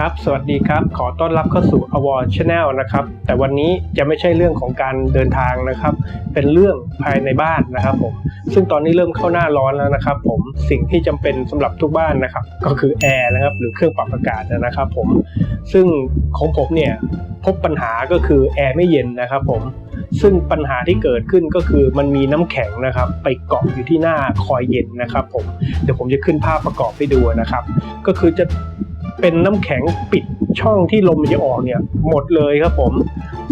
ครับ สวัสดีครับ ขอต้อนรับเข้าสู่ a w a r Channel นะครับ แต่วันนี้จะไม่ใช่เรื่องของการเดินทางนะครับ เป็นเรื่องภายในบ้านนะครับผม ซึ่งตอนนี้เริ่มเข้าหน้าร้อนแล้วนะครับ ผม สิ่งที่จำเป็นสำหรับทุกบ้านนะครับ ก็คือแอร์นะครับ หรือเครื่องปรับอากาศนะครับผม ซึ่งของผมเนี่ยพบปัญหาก็คือแอร์ไม่เย็นนะครับผม ซึ่งปัญหาที่เกิดขึ้นก็คือมันมีน้ำแข็งนะครับ ไปเกาะอยู่ที่หน้าคอยเย็นนะครับผม เดี๋ยวผมจะขึ้นภาพประกอบให้ดูนะครับ ก็คือจะ เป็นน้ำแข็งปิดช่องที่ลมจะออกเนี่ยหมดเลยครับผม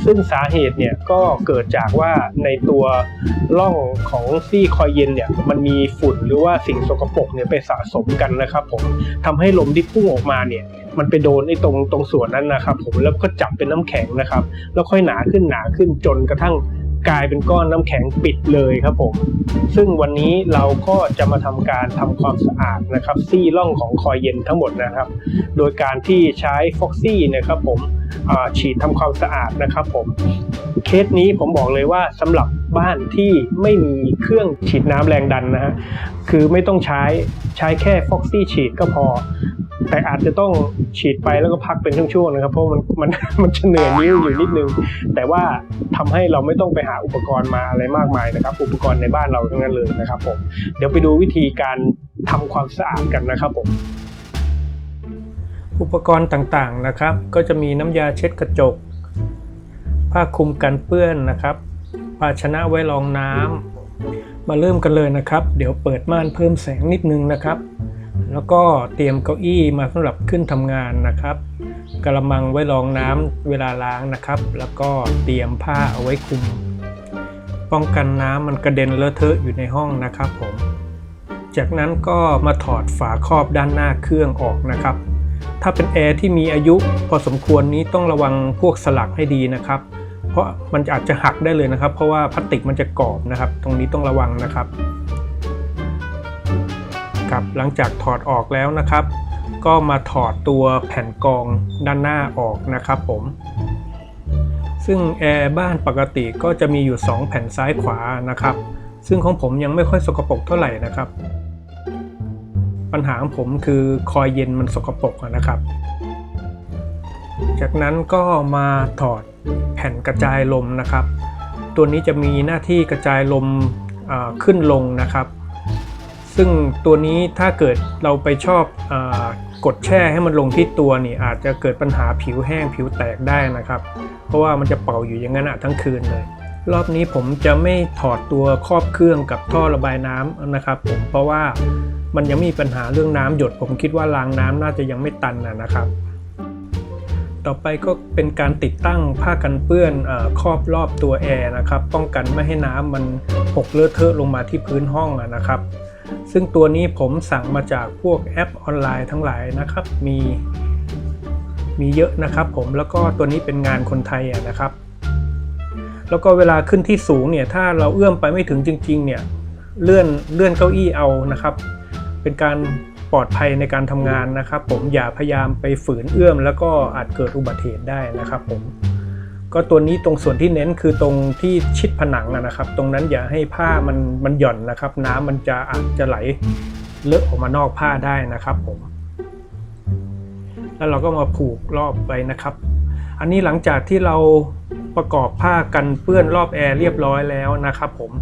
ซึ่งสาเหตุเนี่ยก็เกิดจากว่าในตัวร่องของซี่คอยเย็นเนี่ยมันมีฝุ่นหรือว่าสิ่งสกปรกเนี่ยไปสะสมกันนะครับผมทำให้ลมที่พุ่งออกมาเนี่ยมันไปโดนไอ้ตรงตรงส่วนนั้นนะครับผมแล้วก็จับเป็นน้ำแข็งนะครับ แล้วค่อยหนาขึ้นหนาขึ้นจนกระทั่ง กลายเป็นก้อนน้ำแข็งปิดเลยครับผม ซึ่งวันนี้เราก็จะมาทำการทำความสะอาดนะครับซี่ร่องของคอยเย็นทั้งหมดนะครับ โดยการที่ใช้ฟ็อกซี่นะครับผมฉีดทำความสะอาดนะครับผมเคสนี้ผมบอกเลยว่าสำหรับบ้านที่ไม่มีเครื่องฉีดน้ำแรงดันนะฮะคือไม่ต้องใช้ใช้แค่ฟ็อกซี่ฉีดก็พอ แต่อาจจะต้องฉีดไปแล้วก็พักเป็นช่วงๆนะครับ เพราะมันมันมันจะเหนื่อยนิ้วอยู่นิดนึง แต่ว่าทำให้เราไม่ต้องไปหาอุปกรณ์มาอะไรมากมายนะครับ อุปกรณ์ในบ้านเราทั้งนั้นเลยนะครับผมเดี๋ยวไปดูวิธีการทำความสะอาดกันนะครับผมอุปกรณ์ต่างๆนะครับ ก็จะมีน้ำยาเช็ดกระจก ผ้าคลุมกันเปื้อนนะครับ ภาชนะไว้รองน้ำมาเริ่มกันเลยนะครับ เดี๋ยวเปิดม่านเพิ่มแสงนิดนึงนะครับ แล้วก็เตรียมเก้าอี้มาสำหรับขึ้นทำงานนะครับกระมังไว้รองน้ำเวลาล้างนะครับ แล้วก็เตรียมผ้าเอาไว้คลุม ป้องกันน้ำมันกระเด็นเลอะเทอะอยู่ในห้องนะครับผม จากนั้นก็มาถอดฝาครอบด้านหน้าเครื่องออกนะครับ ถ้าเป็นแอร์ที่มีอายุพอสมควรนี้ต้องระวังพวกสลักให้ดีนะครับ เพราะมันอาจจะหักได้เลยนะครับ เพราะว่าพลาสติกมันจะกรอบนะครับ ตรงนี้ต้องระวังนะครับ ครับ หลังจากถอดออกแล้วนะครับ ก็มาถอดตัวแผ่นกรองด้านหน้าออกนะครับผมซึ่งแอร์บ้านปกติก็จะมีอยู่ 2 แผ่นซ้ายขวานะครับ ซึ่งของผมยังไม่ค่อยสกปรกเท่าไหร่นะครับ ปัญหาของผมคือคอยเย็นมันสกปรกนะครับ จากนั้นก็มาถอดแผ่นกระจายลมนะครับ ตัวนี้จะมีหน้าที่กระจายลมขึ้นลงนะครับ ซึ่งตัวนี้ถ้าเกิดเราไปชอบอกดแช่ให้มันลงที่ตัวนี่อาจจะเกิดปัญหาผิวแห้งผิวแตกได้นะครับ เพราะว่ามันจะเป่าอยู่อย่างนั้นทั้งคืนเลย รอบนี้ผมจะไม่ถอดตัวครอบเครื่องกับท่อระบายน้ำนะครับ ผมเพราะว่ามันยังมีปัญหาเรื่องน้ำหยด ผมคิดว่ารางน้ำน่าจะยังไม่ตันนะนะครับ ต่อไปก็เป็นการติดตั้งผ้ากันเปื้อนอครอบรอบตัวแอร์นะครับ ป้องกันไม่ให้น้ำมันหกเลอะเทอะลงมาที่พื้นห้องนะครับ ซึ่งตัวนี้ผมสั่งมาจากพวกแอปออนไลน์ทั้งหลายนะครับ มีมีเยอะนะครับผมแล้วก็ตัวนี้เป็นงานคนไทยะนะครับ แล้วก็เวลาขึ้นที่สูงเนี่ยถ้าเราเอื้อมไปไม่ถึงจริง ๆ เนี่ยเลื่อนเลื่อนเก้าอี้เอานะครับ เป็นการปลอดภัยในการทำงานนะครับ ผมอย่าพยายามไปฝืนเอื้อม แล้วก็อาจเกิดอุบัติเหตุได้นะครับผม ก็ตัวนี้ตรงส่วนที่เน้นคือตรงที่ชิดผนังนะครับ ตรงนั้นอย่าให้ผ้ามันมันหย่อนนะครับ น้ำมันจะอาจจะไหลเลอะออกมานอกผ้าได้นะครับผม แล้วเราก็มาผูกรอบไปนะครับ อันนี้หลังจากที่เราประกอบผ้ากันเปื้อนรอบแอร์เรียบร้อยแล้วนะครับ ผม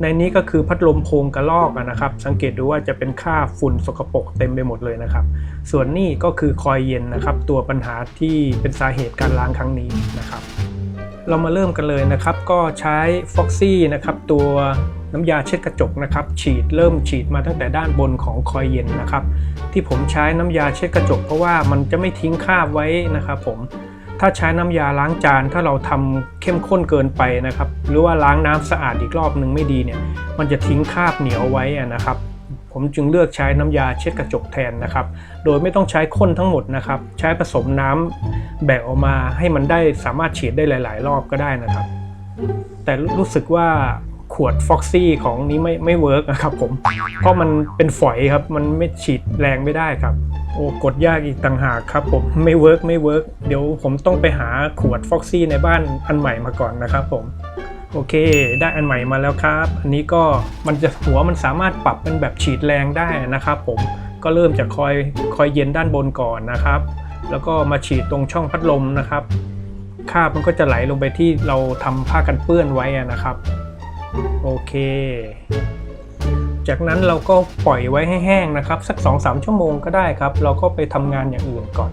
ในนี้ก็คือพัดลมโพงกระลอกนะครับ สังเกตดูว่าจะเป็นค่าฝุ่นสกปรกเต็มไปหมดเลยนะครับ ส่วนนี้ก็คือคอยเย็นนะครับ ตัวปัญหาที่เป็นสาเหตุการล้างครั้งนี้นะครับ เรามาเริ่มกันเลยนะครับ ก็ใช้ Foxy นะครับ ตัวน้ำยาเช็ดกระจกนะครับ ฉีดเริ่มฉีดมาตั้งแต่ด้านบนของคอยเย็นนะครับ ที่ผมใช้น้ำยาเช็ดกระจก เพราะว่ามันจะไม่ทิ้งคราบไว้นะครับผมถ้าใช้น้ำยาล้างจานถ้าเราทำเข้มข้นเกินไปนะครับ หรือว่าล้างน้ำสะอาดอีกรอบหนึ่งไม่ดีเนี่ย มันจะทิ้งคราบเหนียวไว้นะครับ ผมจึงเลือกใช้น้ำยาเช็ดกระจกแทนนะครับ โดยไม่ต้องใช้ข้นทั้งหมดนะครับ ใช้ผสมน้ำแบ่งออกมาให้มันได้สามารถฉีดได้หลาย ๆ รอบก็ได้นะครับ แต่รู้สึกว่าขวด Foxy ของนี้ไม่ไม่เวิร์กนะครับผม เพราะมันเป็นฝอยครับ มันไม่ฉีดแรงไม่ได้ครับ โอ้กดยากอีกต่างหากครับผมไม่เวิร์กไม่เวิร์กเดี๋ยวผมต้องไปหาขวด Foxy ในบ้านอันใหม่มาก่อนนะครับผม โอเค ได้อันใหม่มาแล้วครับ อันนี้ก็มันจะหัวมันสามารถปรับเป็นแบบฉีดแรงได้นะครับผม ก็เริ่มจากคอยคอยเย็นด้านบนก่อนนะครับ แล้วก็มาฉีดตรงช่องพัดลมนะครับ คราบมันก็จะไหลลงไปที่เราทำผ้ากันเปื้อนไว้นะครับ โอเค จากนั้นเราก็ปล่อยไว้ให้แห้งนะครับ สัก 2-3 ชั่วโมงก็ได้ครับ เราก็ไปทำงานอย่างอื่นก่อน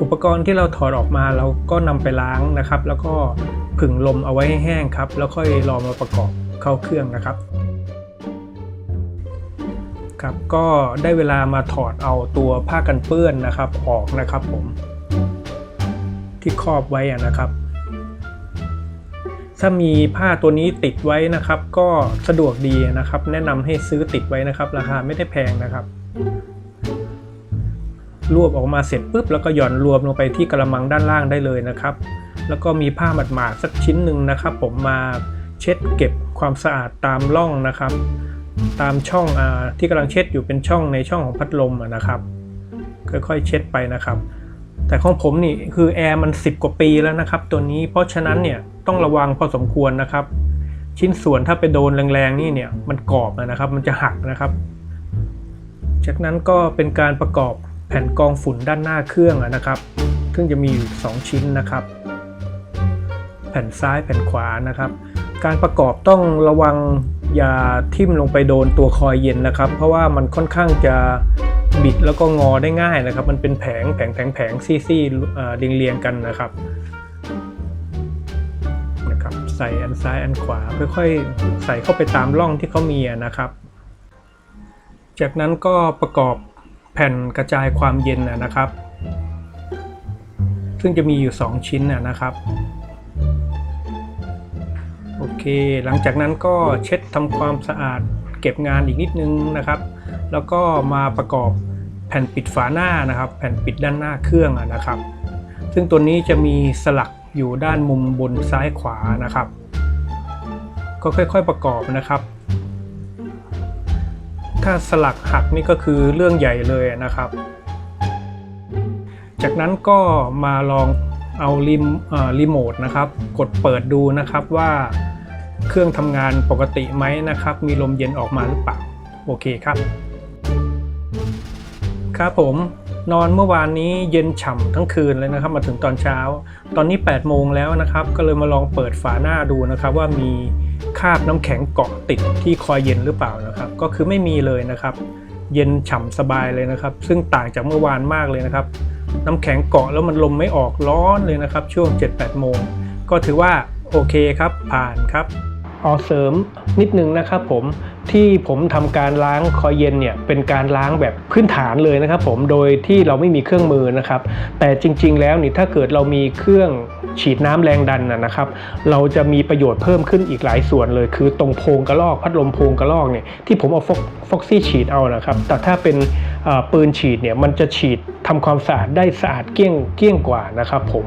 อุปกรณ์ที่เราถอดออกมาเราก็นำไปล้างนะครับ แล้วก็ ผึ่งลมเอาไว้ให้แห้งครับ แล้วค่อยรอมาประกอบเข้าเครื่องนะครับครับก็ได้เวลามาถอดเอาตัวผ้ากันเปื้อนนะครับออกนะครับผม ที่ครอบไว้นะครับ ถ้ามีผ้าตัวนี้ติดไว้นะครับ ก็สะดวกดีนะครับ แนะนำให้ซื้อติดไว้นะครับ ราคาไม่ได้แพงนะครับ รวบออกมาเสร็จปุ๊บแล้วก็หย่อนรวมลงไปที่กระมังด้านล่างได้เลยนะครับ แล้วก็มีผ้าหมาดๆสักชิ้นหนึ่งนะครับ ผมมาเช็ดเก็บความสะอาดตามร่องนะครับ ตามช่องอที่กำลังเช็ดอยู่เป็นช่องในช่องของพัดลมนะครับค่อยๆเช็ดไปนะครับ แต่ของผมนี่คือแอร์มัน 10 กว่าปีแล้วนะครับ ตัวนี้เพราะฉะนั้นเนี่ยต้องระวังพอสมควรนะครับ ชิ้นส่วนถ้าไปโดนแรงๆนี่เนี่ยมันกรอบนะครับ มันจะหักนะครับ จากนั้นก็เป็นการประกอบแผ่นกองฝุ่นด้านหน้าเครื่องนะครับ ซึ่งจะมีอยู่สองชิ้นนะครับ แผ่นซ้ายแผ่นขวานะครับ การประกอบต้องระวังอย่าทิ่มลงไปโดนตัวคอยเย็นนะครับ เพราะว่ามันค่อนข้างจะบิดแล้วก็งอได้ง่ายนะครับ มันเป็นแผงแผงแผงแผงซี่ๆเอ่เรียงเรียงกันนะครับนะครับ ใส่อันซ้ายอันขวาค่อยๆใส่เข้าไปตามร่องที่เขามีนะครับ จากนั้นก็ประกอบแผ่นกระจายความเย็นนะครับ ซึ่งจะมีอยู่ 2 ชิ้นนะครับ โอเค หลังจากนั้นก็เช็ดทำความสะอาดเก็บงานอีกนิดนึงนะครับ แล้วก็มาประกอบแผ่นปิดฝาหน้านะครับ แผ่นปิดด้านหน้าเครื่องนะครับ ซึ่งตัวนี้จะมีสลักอยู่ด้านมุมบนซ้ายขวานะครับ ก็ค่อยๆประกอบนะครับ ถ้าสลักหักนี่ก็คือเรื่องใหญ่เลยนะครับ จากนั้นก็มาลองเอารีมรีโมทนะครับ กดเปิดดูนะครับว่า เครื่องทำงานปกติไหมนะครับ มีลมเย็นออกมาหรือเปล่า โอเคครับ ครับผมนอนเมื่อวานนี้เย็นฉ่ำทั้งคืนเลยนะครับ มาถึงตอนเช้า ตอนนี้ 8 โมงแล้วนะครับ ก็เลยมาลองเปิดฝาหน้าดูนะครับว่ามีคราบน้ำแข็งเกาะติดที่คอยเย็นหรือเปล่านะครับ ก็คือไม่มีเลยนะครับ เย็นฉ่ำสบายเลยนะครับ ซึ่งต่างจากเมื่อวานมากเลยนะครับ น้ำแข็งเกาะแล้วมันลมไม่ออกร้อนเลยนะครับ ช่วง 7-8 โมง ก็ถือว่าโอเคครับผ่านครับ ออเสริมนิดนึงนะครับผม ที่ผมทำการล้างคอยเย็นเนี่ยเป็นการล้างแบบพื้นฐานเลยนะครับ ผมโดยที่เราไม่มีเครื่องมือนะครับ แต่จริง ๆ แล้วนี่ถ้าเกิดเรามีเครื่องฉีดน้ำแรงดันนะครับ เราจะมีประโยชน์เพิ่มขึ้นอีกหลายส่วนเลย คือตรงโพรงกระลอกพัดลมโพรงกระลอกเนี่ยที่ผมเอาฟอกฟอกซี่ฉีดเอานะครับ แต่ถ้าเป็นปืนฉีดเนี่ยมันจะฉีดทำความสะอาดได้สะอาดเกี้ยงเกี้ยงกว่านะครับผม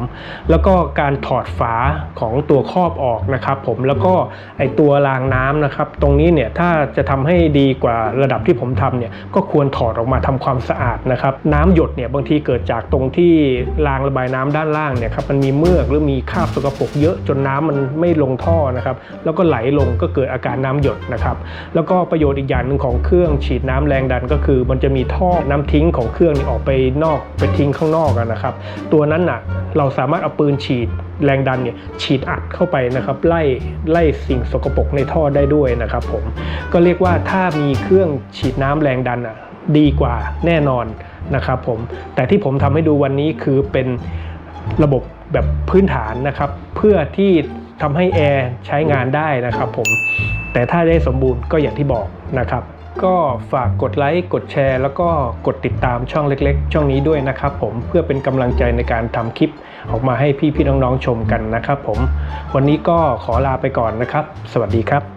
แล้วก็การถอดฝาของตัวครอบออกนะครับ ผมแล้วก็ไอตัวรางน้ำนะครับ ตรงนี้เนี่ยถ้าจะทำให้ดีกว่าระดับที่ผมทำเนี่ยก็ควรถอดออกมาทำความสะอาดนะครับน้ำหยดเนี่ยบางทีเกิดจากตรงที่รางระบายน้ำด้านล่างเนี่ยครับมันมีเมือกหรือมีคราบสกปรกเยอะจนน้ำมันไม่ลงท่อนะครับแล้วก็ไหลลงก็เกิดอาการน้ำหยดนะครับแล้วก็ประโยชน์อีกอย่างหนึ่งของเครื่องฉีดน้ำแรงดันก็คือ มันจะมีท่อน้ำทิ้งของเครื่องนี่ออกไปนอกไปทิ้งข้างนอกนะครับตัวนั้นน่ะเราสามารถเอาปืนฉีดแรงดันเนี่ยฉีดอัดเข้าไปนะครับไล่ไล่สิ่งสกปรกในท่อได้ด้วยนะครับผมก็เรียกว่าถ้ามีเครื่องฉีดน้ำแรงดันอะดีกว่าแน่นอนนะครับผมแต่ที่ผมทำให้ดูวันนี้คือเป็นระบบแบบพื้นฐานนะครับ เพื่อที่ทำให้แอร์ใช้งานได้นะครับผมแต่ถ้าได้สมบูรณ์ก็อย่างที่บอกนะครับก็ฝากกดไลค์กดแชร์ แล้วก็กดติดตามช่องเล็ก ๆ ช่องนี้ด้วยนะครับผมเพื่อเป็นกำลังใจในการทำคลิปออกมาให้พี่ๆน้องๆชมกันนะครับผมวันนี้ก็ขอลาไปก่อนนะครับ สวัสดีครับ